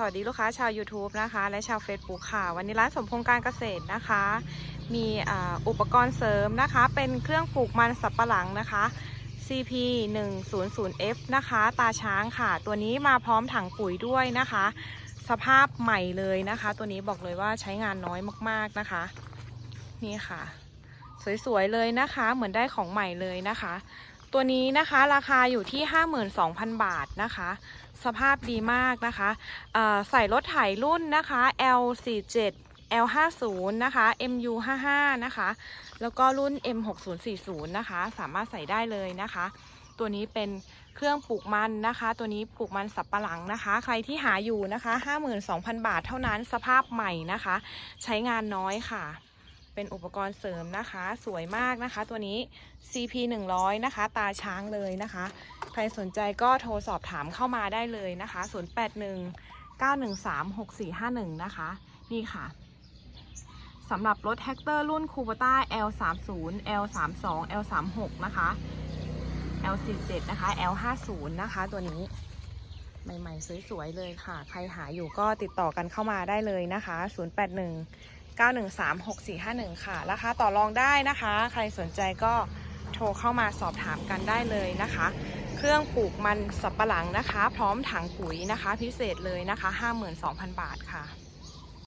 สวัสดีลูกค้าชาว YouTube นะคะ และชาว Facebook ค่ะ วันนี้ร้านสมพงษ์การเกษตรนะคะ มีอุปกรณ์เสริมนะคะ เป็นเครื่องปลูกมันสับปะหลังนะคะ CP 1 0 0 F นะคะ ตาช้างค่ะ ตัวนี้มาพร้อมถังปุ๋ยด้วยนะคะ สภาพใหม่เลยนะคะ ตัวนี้บอกเลยว่าใช้งานน้อยมากๆนะคะ นี่ค่ะ สวยๆเลยนะคะ เหมือนได้ของใหม่เลยนะคะ ตัวนี้นะคะราคาอยู่ที่ 52,000 บาทนะคะ สภาพดีมากนะคะใส่รถไถรุ่นนะคะ L47 L50 นะคะ MU55 นะคะ แล้วก็รุ่น M6040 นะคะ สามารถใส่ได้เลยนะคะ ตัวนี้เป็นเครื่องปลูกมันนะคะ ตัวนี้ปลูกมันสับปะหลังนะคะ ใครที่หาอยู่นะคะ 52,000 บาทเท่านั้นสภาพใหม่นะคะ ใช้งานน้อยค่ะ เป็นอุปกรณ์เสริมนะคะ สวยมากนะคะ ตัวนี้ CP 100นะคะ ตาช้างเลยนะคะ ใครสนใจก็โทรสอบถามเข้ามาได้เลยนะคะ 081 913 6451 นะคะ นี่ค่ะสำหรับรถแท็กเตอร์รุ่นคูเบต้า L30 L32 L36 นะคะ L47 นะคะ L50 นะคะตัวนี้ใหม่ ๆ สวย ๆ เลยค่ะ ใครหาอยู่ก็ติดต่อกันเข้ามาได้เลยนะคะ 081 913 6451 ค่ะ ราคาต่อรองได้นะคะ ใครสนใจก็โทรเข้ามาสอบถามกันได้เลยนะคะ เครื่องปลูกมันสับปะหลังนะคะ พร้อมถังปุ๋ยนะคะ พิเศษเลยนะคะ 52,000 บาทค่ะ